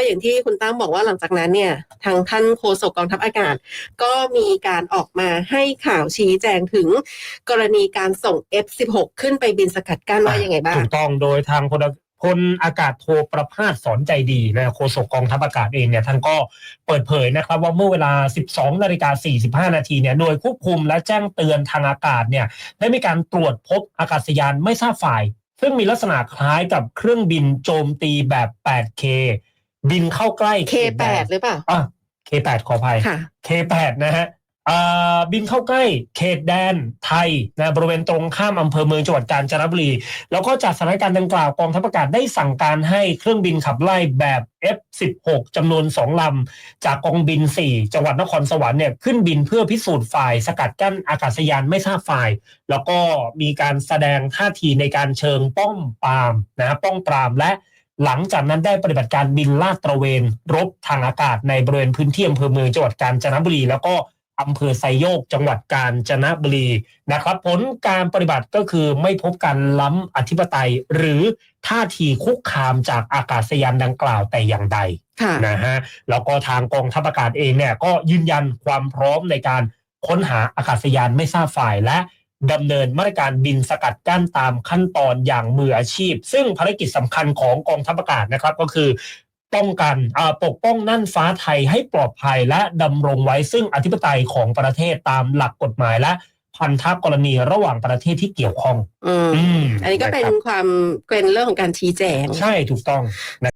ก็อย่างที่คุณตั้มบอกว่าหลังจากนั้นเนี่ยทางท่านโฆษกกองทัพอากาศ ก็มีการออกมาให้ข่าวชี้แจงถึงกรณีการส่ง F16 ขึ้นไปบินสกัดกั้นว่ายังไงบ้างถูกต้องโดยทางพลพลอากาศโทประภาสสอนใจดีนะโฆษกกองทัพอากาศเองเนี่ยท่านก็เปิดเผยนะครับว่าเมื่อเวลา 12นาฬิกา45 นาทีเนี่ยหน่วยควบคุมและแจ้งเตือนทางอากาศเนี่ยได้มีการตรวจพบอากาศยานไม่ทราบฝ่าย ซึ่งมีลักษณะคล้ายกับเครื่องบินโจมตีแบบ 8K บินเข้าใกล้เขตแด K8 นหรือเปล่าอะ K8 ขออภัย ค่ะ K8 นะฮะอ่าบินเข้าใกล้เขตแดนไทยนะบริเวณตรงข้ามอำเภอเมืองจังหวัดกาญจนบุรี แล้วก็จากสถานการณ์ดังกล่าวกองทัพอากาศได้สั่งการให้เครื่องบินขับไล่แบบ F16 จำนวน 2 ลำ จากกองบิน 4 จังหวัดนครสวรรค์เนี่ยขึ้นบินเพื่อพิสูจน์ฝ่าย สกัดกั้นอากาศยานไม่ทราบฝ่าย แล้วก็มีการแสดงท่าทีในการเชิงป้องปรามนะฮะป้องปรามและ หลังจากนั้นได้ปฏิบัติการบินลาดตระเวน รบทางอากาศในบริเวณพื้นที่อำเภอเมืองจังหวัดกาญจนบุรี แล้วก็อำเภอไซโยกจังหวัดกาญจนบุรีนะครับ ผลการปฏิบัติก็คือไม่พบการล้ำอธิปไตย หรือท่าทีคุกคามจากอากาศยานดังกล่าวแต่อย่างใดค่ะนะฮะแล้วก็ทางกองทัพอากาศเองเนี่ยก็ยืนยันความพร้อมในการค้นหาอากาศยานไม่ทราบฝ่ายและ ดำเนินมาตรการบินสกัดกั้นตามขั้นตอนอย่างมืออาชีพ ซึ่งภารกิจสำคัญของกองทัพอากาศนะครับก็คือป้องกันอ่าปกป้องน่านฟ้าไทยให้ปลอดภัยและดำรงไว้ซึ่งอธิปไตยของประเทศตามหลักกฎหมายและพันธกรณีระหว่างประเทศที่เกี่ยวข้อง อืมอืมอันนี้ก็เป็นนะครับความเป็นเรื่องของการชี้แจง ใช่ถูกต้อง